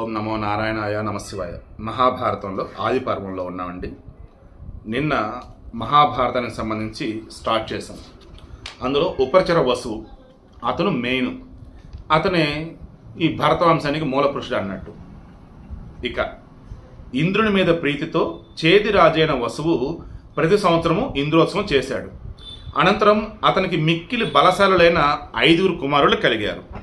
ఓం నమో నారాయణాయ నమశివాయ. మహాభారతంలో ఆది పర్వంలో ఉన్నామండి. నిన్న మహాభారతానికి సంబంధించి స్టార్ట్ చేశాం. అందులో ఉపచర వసువు అతను మెయిన్ అతనే ఈ భరతవంశానికి మూల పురుషుడు అన్నట్టు. ఇక ఇంద్రుని మీద ప్రీతితో చేది రాజైన వసువు ప్రతి సంవత్సరము ఇంద్రోత్సవం చేశాడు. అనంతరం అతనికి మిక్కిలి బలశాలులైన ఐదుగురు కుమారులు కలిగారు.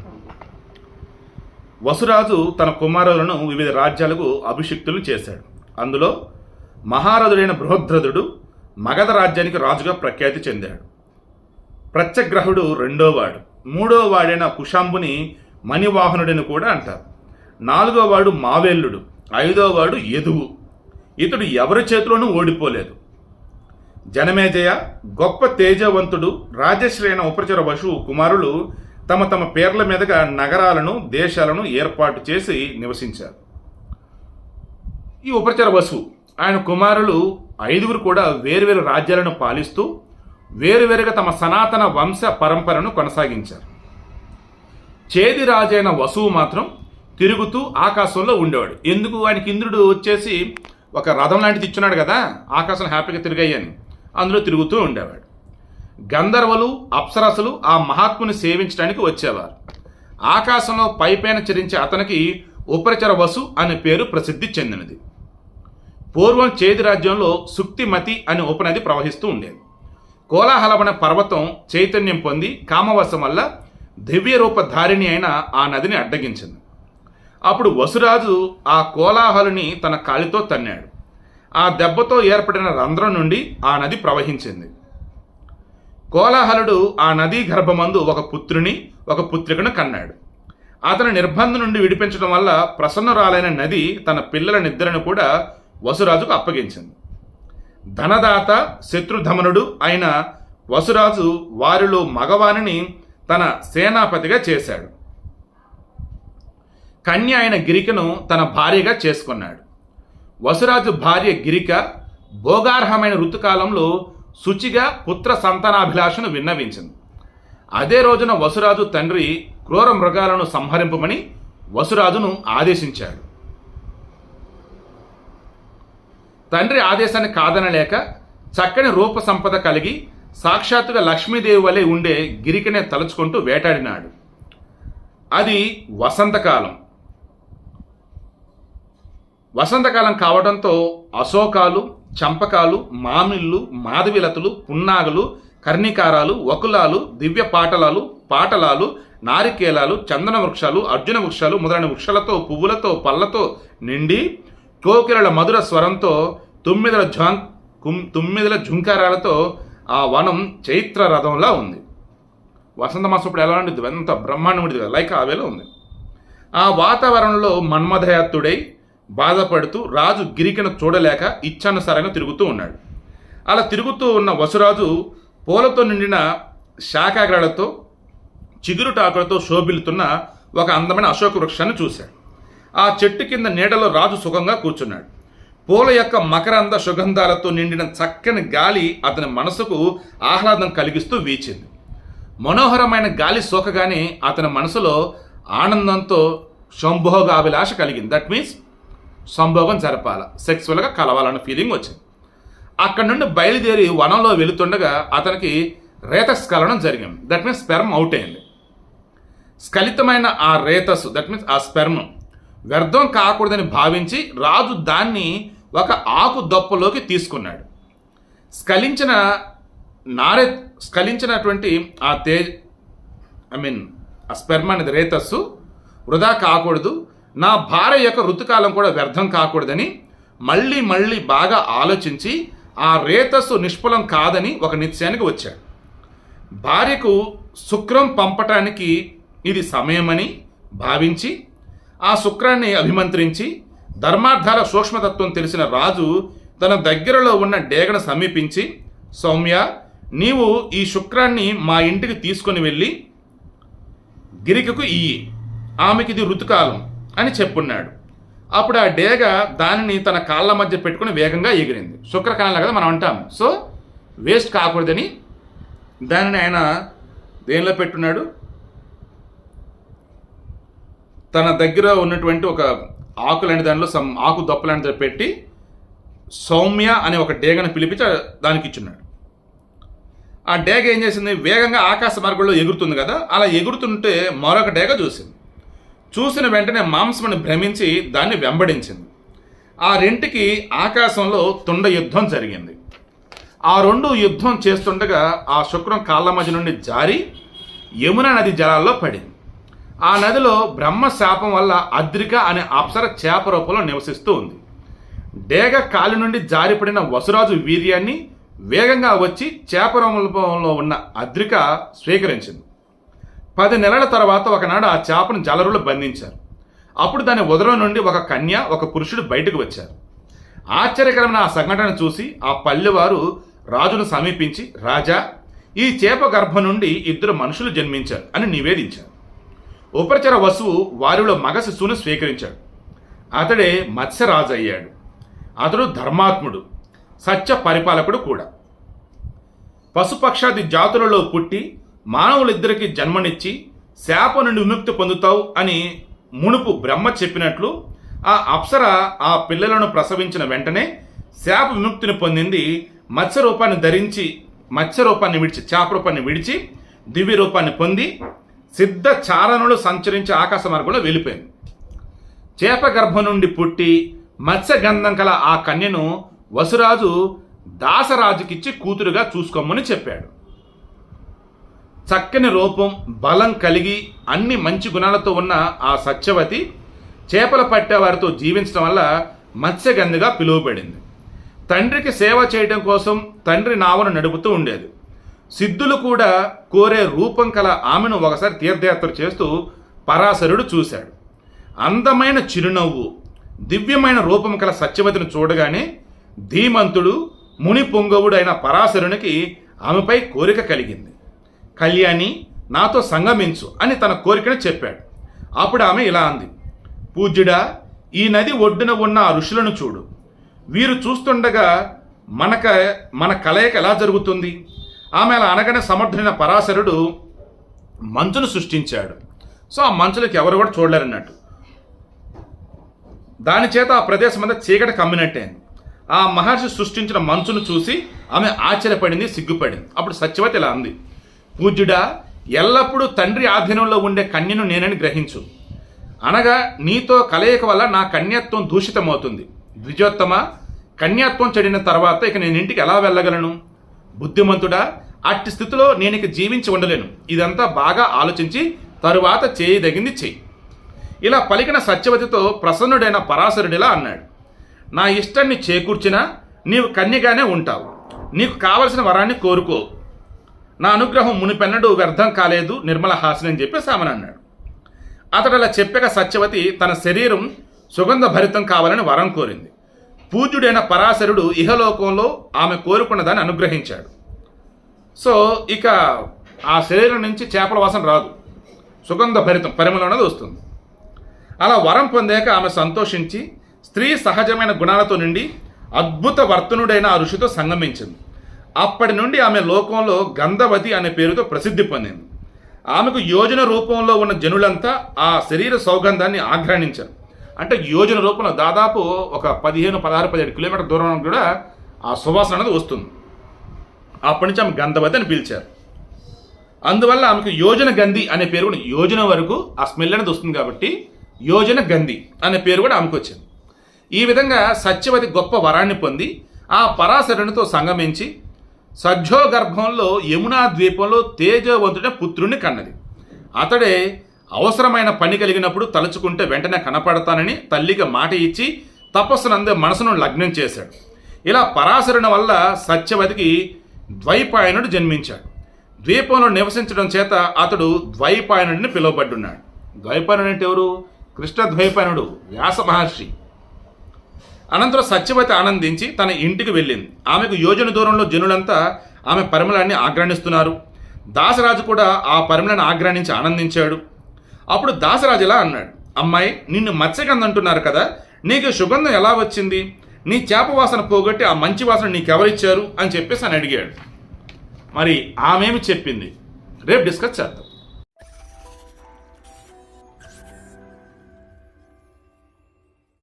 వసురాజు తన కుమారులను వివిధ రాజ్యాలకు అభిషిక్తులు చేశాడు. అందులో మహారథుడైన బృహద్రథుడు మగధ రాజ్యానికి రాజుగా ప్రఖ్యాతి చెందాడు. ప్రత్యగ్రహుడు రెండోవాడు. మూడో వాడైన కుశాంబుని మణివాహనుడిని కూడా అంటారు. నాలుగో వాడు మావేల్లుడు ఐదో వాడు యదువు. ఇతడు ఎవరి చేతిలోనూ ఓడిపోలేదు. జనమేజయ గొప్ప తేజవంతుడు రాజశ్రేణ ఉపచర వశువు కుమారులు తమ తమ పేర్ల మీదుగా నగరాలను దేశాలను ఏర్పాటు చేసి నివసించారు. ఈ ఉపచర వసువు ఆయన కుమారులు ఐదుగురు కూడా వేరువేరు రాజ్యాలను పాలిస్తూ వేరువేరుగా తమ సనాతన వంశ పరంపరను కొనసాగించారు. చేది రాజైన వసువు మాత్రం తిరుగుతూ ఆకాశంలో ఉండేవాడు. ఎందుకు? ఆయనకి ఇంద్రుడు వచ్చేసి ఒక రథం లాంటిది ఇచ్చున్నాడు కదా ఆకాశం హ్యాపీగా తిరిగాయని అందులో తిరుగుతూ ఉండేవాడు. గంధర్వలు అప్సరసులు ఆ మహాత్ముని సేవించడానికి వచ్చేవారు. ఆకాశంలో పైపైన చరించే అతనికి ఉపరిచర వసు అనే పేరు ప్రసిద్ధి చెందినది. పూర్వం చేది రాజ్యంలో సుక్తిమతి అనే ఉపనది ప్రవహిస్తూ ఉండేది. కోలాహలమైన పర్వతం చైతన్యం పొంది కామవశం వల్ల దివ్య రూపధారిణి అయిన ఆ నదిని అడ్డగించింది. అప్పుడు వసురాజు ఆ కోలాహలుని తన కాలితో తన్నాడు. ఆ దెబ్బతో ఏర్పడిన రంధ్రం నుండి ఆ నది ప్రవహించింది. కోలాహలుడు ఆ నదీ గర్భమందు ఒక పుత్రుని ఒక పుత్రికను కన్నాడు. అతని నిర్బంధం నుండి విడిపించడం వల్ల ప్రసన్నురాలైన నది తన పిల్లల నిద్రను కూడా వసురాజుకు అప్పగించింది. ధనదాత శత్రుధమనుడు అయిన వసురాజు వారిలో మగవారిని తన సేనాపతిగా చేశాడు. కన్య అయిన గిరికను తన భార్యగా చేసుకున్నాడు. వసురాజు భార్య గిరిక భోగార్హమైన ఋతుకాలంలో శుచిగా పుత్ర సంతానాభిలాషను విన్నవించింది. అదే రోజున వసురాజు తండ్రి క్రూర మృగాలను సంహరింపమని వసురాజును ఆదేశించాడు. తండ్రి ఆదేశాన్ని కాదనలేక చక్కని రూప సంపద కలిగి సాక్షాత్తుగా లక్ష్మీదేవి వలె ఉండే గిరికనే తలుచుకుంటూ వేటాడినాడు. అది వసంతకాలం. వసంతకాలం కావడంతో అశోకాలు చంపకాలు మామిళ్ళు మాధవిలతలు పున్నాగలు కర్ణికారాలు వకులాలు దివ్య పాటలాలు పాటలాలు నారికేలాలు చందన వృక్షాలు అర్జున వృక్షాలు మొదలైన వృక్షాలతో పువ్వులతో పళ్ళతో నిండి కోకిలల మధుర స్వరంతో తొమ్మిదల ఝాం కుం తుమ్మిదల ఝుంకారాలతో ఆ వనం చైత్ర రథంలా ఉంది. వసంత మాసం ఇప్పుడు ఎలా ఉండేది ఎంత బ్రహ్మాండం ఉండేది కదా లైక్ ఆవేలో ఉంది. ఆ వాతావరణంలో మన్మధయాత్తుడై బాధపడుతూ రాజు గిరికను చూడలేక ఇచ్చానుసారంగా తిరుగుతూ ఉన్నాడు. అలా తిరుగుతూ ఉన్న వసురాజు పూలతో నిండిన శాఖాగ్రాలతో చిగురుటాకులతో శోభిల్లుతున్న ఒక అందమైన అశోక వృక్షాన్ని చూశాడు. ఆ చెట్టు కింద నీడలో రాజు సుఖంగా కూర్చున్నాడు. పూల యొక్క మకరంద సుగంధాలతో నిండిన చక్కని గాలి అతని మనసుకు ఆహ్లాదం కలిగిస్తూ వీచింది. మనోహరమైన గాలి సోకగానే అతని మనసులో ఆనందంతో శంభోగాభిలాష కలిగింది. దట్ మీన్స్ సంభోగం జరపాల. సెక్సువల్గా కలవాలన్న ఫీలింగ్ వచ్చింది. అక్కడి నుండి బయలుదేరి వనంలో వెళుతుండగా అతనికి రేతస్ఖలనం జరిగింది. దట్ మీన్స్ స్పెర్మ్ అవుట్ అయింది. స్ఖలితమైన ఆ రేతస్సు దట్ మీన్స్ ఆ స్పెర్మ్ వ్యర్థం కాకూడదని భావించి రాజు దాన్ని ఒక ఆకు దొప్పలోకి తీసుకున్నాడు. స్ఖలించిన నారే స్ఖలించినటువంటి ఆ తేజ్ ఐ మీన్ ఆ స్పెర్మ్ అనేది రేతస్సు వృధా కాకూడదు. నా భార్య యొక్క ఋతుకాలం కూడా వ్యర్థం కాకూడదని మళ్ళీ మళ్ళీ బాగా ఆలోచించి ఆ రేతస్సు నిష్ఫలం కాదని ఒక నిశ్చయానికి వచ్చాడు భార్యకు శుక్రం పంపటానికి ఇది సమయమని భావించి ఆ శుక్రాన్ని అభిమంత్రించి ధర్మార్థాల సూక్ష్మతత్వం తెలిసిన రాజు తన దగ్గరలో ఉన్న డేగను సమీపించి సౌమ్య నీవు ఈ శుక్రాన్ని మా ఇంటికి తీసుకొని వెళ్ళి గిరికకు ఇయ్యి. ఆమెకి ఇది ఋతుకాలం. అని చెప్పున్నాడు. అప్పుడు ఆ డేగ దానిని తన కాళ్ళ మధ్య పెట్టుకుని వేగంగా ఎగిరింది. శుక్రకాలంలో కదా మనం అంటాం. సో వేస్ట్ కాకూడదని దానిని ఆయన దేనిలో పెట్టున్నాడు? తన దగ్గర ఉన్నటువంటి ఒక ఆకులాంటి దానిలో సమ్ ఆకు దొప్పలాంటి దానిలో పెట్టి సౌమ్య అనే ఒక డేగను పిలిపించి దానికి ఇచ్చున్నాడు. ఆ డేగ ఏం చేసింది? వేగంగా ఆకాశ మార్గంలో ఎగురుతుంది కదా అలా ఎగురుతుంటే మరొక డేగ చూసింది. చూసిన వెంటనే మాంసమును భ్రమించి దాన్ని వెంబడించింది. ఆ రెంటికి ఆకాశంలో తుండ యుద్ధం జరిగింది. ఆ రెండు యుద్ధం చేస్తుండగా ఆ శుక్రం కాళ్ళ మధ్య నుండి జారి యమున నది జలాల్లో పడింది. ఆ నదిలో బ్రహ్మ శాపం వల్ల అద్రిక అనే అప్సర చేప రూపంలో నివసిస్తూ ఉంది. డేగ కాలి నుండి జారిపడిన వసురాజు వీర్యాన్ని వేగంగా వచ్చి చేప రూపంలో ఉన్న అద్రిక స్వీకరించింది. పది నెలల తర్వాత ఒకనాడు ఆ చేపను జలరులు బంధించారు. అప్పుడు దాని ఉదరం నుండి ఒక కన్య ఒక పురుషుడు బయటకు వచ్చారు. ఆశ్చర్యకరమైన ఆ సంఘటన చూసి ఆ పల్లెవారు రాజును సమీపించి రాజా ఈ చేప గర్భం నుండి ఇద్దరు మనుషులు జన్మించారు అని నివేదించారు. ఉపచర వసువు వారిలో మగ శిశువును స్వీకరించాడు. అతడే మత్స్యరాజు అయ్యాడు అతడు ధర్మాత్ముడు సత్య పరిపాలకుడు కూడా. పశుపక్షాది జాతులలో పుట్టి మానవులిద్దరికీ జన్మనిచ్చి శాప నుండి విముక్తి పొందుతావు అని మునుపు బ్రహ్మ చెప్పినట్లు ఆ అప్సర ఆ పిల్లలను ప్రసవించిన వెంటనే శాప విముక్తిని పొందింది మత్స్య రూపాన్ని ధరించి మత్స్య రూపాన్ని విడిచి చేప రూపాన్ని విడిచి దివ్య రూపాన్ని పొంది సిద్ధ చారణులు సంచరించి ఆకాశ మార్గంలో వెళ్ళిపోయింది. చేప గర్భం నుండి పుట్టి మత్స్య గంధం కల ఆ కన్యను వసురాజు దాసరాజుకిచ్చి కూతురుగా చూసుకోమని చెప్పాడు. చక్కని రూపం బలం కలిగి అన్ని మంచి గుణాలతో ఉన్న ఆ సత్యవతి చేపలు పట్టేవారితో జీవించడం వల్ల మత్స్యగంధిగా పిలువబడింది. తండ్రికి సేవ చేయడం కోసం తండ్రి నావను నడుపుతూ ఉండేది. సిద్ధులు కూడా కోరే రూపం కల ఆమెను ఒకసారి తీర్థయాత్ర చేస్తూ పరాశరుడు చూశాడు. అందమైన చిరునవ్వు దివ్యమైన రూపం కల సత్యవతిని చూడగానే ధీమంతుడు ముని పొంగవుడు అయిన పరాశరునికి ఆమెపై కోరిక కలిగింది. కళ్యాణి నాతో సంగమించు అని తన కోరికను చెప్పాడు. అప్పుడు ఆమె ఇలా అంది. పూజ్యుడా ఈ నది ఒడ్డున ఉన్న ఆ ఋషులను చూడు. వీరు చూస్తుండగా మనక మన కలయిక ఎలా జరుగుతుంది? ఆమె అలా అనగానే సమర్థుడైన పరాశరుడు మంచును సృష్టించాడు. సో ఆ మంచులకు ఎవరు కూడా చూడలేరన్నట్టు. దాని చేత ఆ ప్రదేశం అంతా చీకటి కమ్మినట్టే ఆ మహర్షి సృష్టించిన మంచును చూసి ఆమె ఆశ్చర్యపడింది సిగ్గుపడింది. అప్పుడు సత్యవతి ఇలా అంది. పూజ్యుడా ఎల్లప్పుడూ తండ్రి ఆధీనంలో ఉండే కన్యను నేనని గ్రహించు. అనగా నీతో కలయిక వల్ల నా కన్యత్వం దూషితమవుతుంది. ద్విజోత్తమ కన్యాత్వం చెడిన తర్వాత ఇక నేను ఇంటికి ఎలా వెళ్ళగలను? బుద్ధిమంతుడా అట్టి స్థితిలో నేను ఇక జీవించి ఉండలేను. ఇదంతా బాగా ఆలోచించి తరువాత చేయదగింది చెయ్యి. ఇలా పలికిన సత్యవతితో ప్రసన్నుడైన పరాశరుడిలా అన్నాడు. నా ఇష్టాన్ని చేకూర్చినా నీవు కన్యగానే ఉంటావు. నీకు కావలసిన వరాన్ని కోరుకో. నా అనుగ్రహం మునిపెన్నడూ వ్యర్థం కాలేదు నిర్మల హాసిని అని చెప్పి సామని అన్నాడు. అతడు అలా సత్యవతి తన శరీరం సుగంధ భరితం కావాలని వరం కోరింది. పూజ్యుడైన పరాశరుడు ఇహలోకంలో ఆమె కోరుకున్నదాన్ని అనుగ్రహించాడు. సో ఇక ఆ శరీరం నుంచి చేపల వాసన రాదు. సుగంధ భరితం పరిమళం వస్తుంది. అలా వరం పొందాక ఆమె సంతోషించి స్త్రీ సహజమైన గుణాలతో నిండి అద్భుత వర్తనుడైన ఆ ఋషితో సంగమించింది. అప్పటి నుండి ఆమె లోకంలో గంధవతి అనే పేరుతో ప్రసిద్ధి పొందింది. ఆమెకు యోజన రూపంలో ఉన్న జనులంతా ఆ శరీర సౌగంధాన్ని ఆఘ్రాణించారు అంటే యోజన రూపంలో దాదాపు ఒక పదిహేను పదహారు పదిహేడు కిలోమీటర్ దూరం కూడా ఆ సువాసన అనేది వస్తుంది. అప్పటి నుంచి ఆమె గంధవతి అని పిలిచారు. అందువల్ల ఆమెకు యోజన గంధి అనే పేరు కూడా యోజన వరకు ఆ స్మెల్ అనేది వస్తుంది కాబట్టి యోజన గంధి అనే పేరు కూడా ఆమెకు వచ్చింది. ఈ విధంగా సత్యవతి గొప్ప వరాన్ని పొంది ఆ పరాశరునితో సంగమించి సజ్జో గర్భంలో యమునా ద్వీపంలో తేజవంతుడైన పుత్రుణ్ణి కన్నది. అతడే అవసరమైన పని కలిగినప్పుడు తలుచుకుంటే వెంటనే కనపడతానని తల్లికి మాట ఇచ్చి తపస్సునందే మనసును లగ్నం చేశాడు. ఇలా పరాశరుని వల్ల సత్యవతికి ద్వైపాయనుడు జన్మించాడు. ద్వీపంలో నివసించడం చేత అతడు ద్వైపాయనుడిని పిలువబడ్డున్నాడు. ద్వైపాయనుడు అంటే ఎవరు? కృష్ణ ద్వైపాయనుడు వ్యాస మహర్షి. అనంతరం సత్యవతి ఆనందించి తన ఇంటికి వెళ్ళింది. ఆమెకు యోజన దూరంలో జనులంతా ఆమె పరిమళాన్ని ఆగ్రాణిస్తున్నారు దాసరాజు కూడా ఆ పరిమళాన్ని ఆగ్రాణించి ఆనందించాడు. అప్పుడు దాసరాజు ఇలా అన్నాడు అమ్మాయి నిన్ను మత్స్యగంధ అంటున్నారు కదా నీకు సుగంధం ఎలా వచ్చింది? నీ చేప వాసన పోగొట్టి ఆ మంచి వాసన నీకెవరిచ్చారు? అని చెప్పేసి అని అడిగాడు. మరి ఆమెమి చెప్పింది? రేపు డిస్కస్ చేద్దాం.